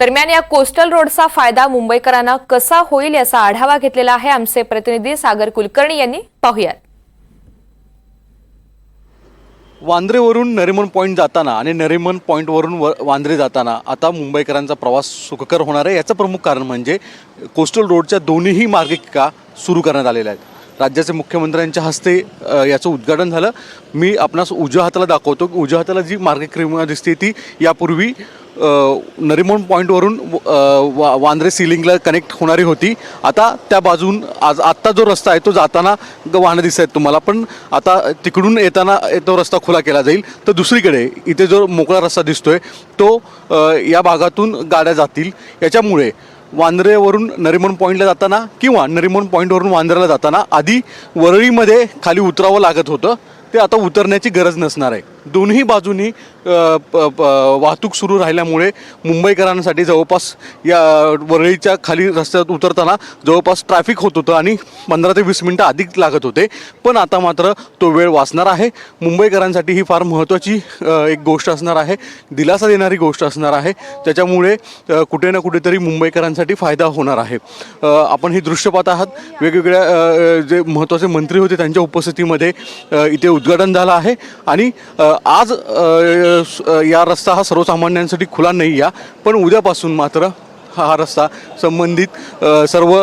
दरम्यान या कोस्टल रोडचा फायदा मुंबईकरांना कसा होईल याचा आढावा घेतलेला आहे आमचे प्रतिनिधी सागर कुलकर्णी यांनी. पाहुयात. वांद्रेवरून नरिमन पॉईंट जाताना आणि नरिमन पॉईंटवरून व वांद्रे जाताना आता मुंबईकरांचा प्रवास सुखकर होणार आहे. याचं प्रमुख कारण म्हणजे कोस्टल रोडच्या दोन्हीही मार्गिका सुरू करण्यात आलेल्या आहेत. राज्याचे मुख्यमंत्र्यांच्या हस्ते याचं उद्घाटन झालं. मी आपणास उजव्या हाताला दाखवतो की उजव्या हाताला जी मार्गिका दिसते ती यापूर्वी नरिमन पॉईंटवरून वा वांद्रे सिलिंगला कनेक्ट होणारी होती. आता त्या बाजून आज आत्ता जो रस्ता आहे तो जाताना ग- वाहनं दिसत आहेत तुम्हाला. पण आता तिकडून येताना तो रस्ता खुला केला जाईल. तर दुसरीकडे इथे जो मोकळा रस्ता दिसतोय तो या भागातून गाड्या जातील. याच्यामुळे वांद्रेवरून नरिमन पॉईंटला जाताना किंवा नरिमन पॉईंटवरून वांद्र्याला जाताना आधी वरळीमध्ये खाली उतरावं लागत होतं. ते आता उतरण्याची गरज नसणार आहे. दोन्ही बाजूनी प- वाहतूक सुरू राहिल्यामुळे मुंबईकरांसाठी जवळपास या वरळीच्या खाली रस्त्यात उतरताना जवळपास ट्रॅफिक होत होतं आणि पंधरा ते वीस मिनटं अधिक लागत होते. पण आता मात्र तो वेळ वाचणार आहे. मुंबईकरांसाठी ही फार महत्त्वाची एक गोष्ट असणार आहे. दिलासा देणारी गोष्ट असणार आहे. त्याच्यामुळे कुठे ना कुठेतरी मुंबईकरांसाठी फायदा होणार आहे. आपण ही दृश्य पाहत आहात. वेगवेगळ्या जे महत्त्वाचे मंत्री होते त्यांच्या उपस्थितीमध्ये इथे उद्घाटन झालं आहे. आणि आज या रस्ता हा सर्वसामान्यांसाठी खुला नाही या पण उद्यापासून मात्र हा रस्ता संबंधित सर्व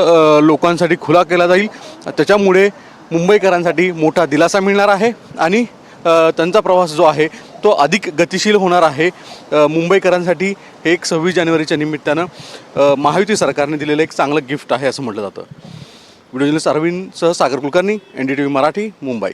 लोकांसाठी खुला केला जाईल. त्याच्यामुळे मुंबईकरांसाठी मोठा दिलासा मिळणार आहे आणि त्यांचा प्रवास जो आहे तो अधिक गतिशील होणार आहे. मुंबईकरांसाठी हे एक सव्वीस जानेवारीच्या निमित्तानं महायुती सरकारने दिलेलं एक चांगलं गिफ्ट आहे असं म्हटलं जातं. Video journalist अरविंदसह Sagar Kulkarni N D T V Marathi Mumbai.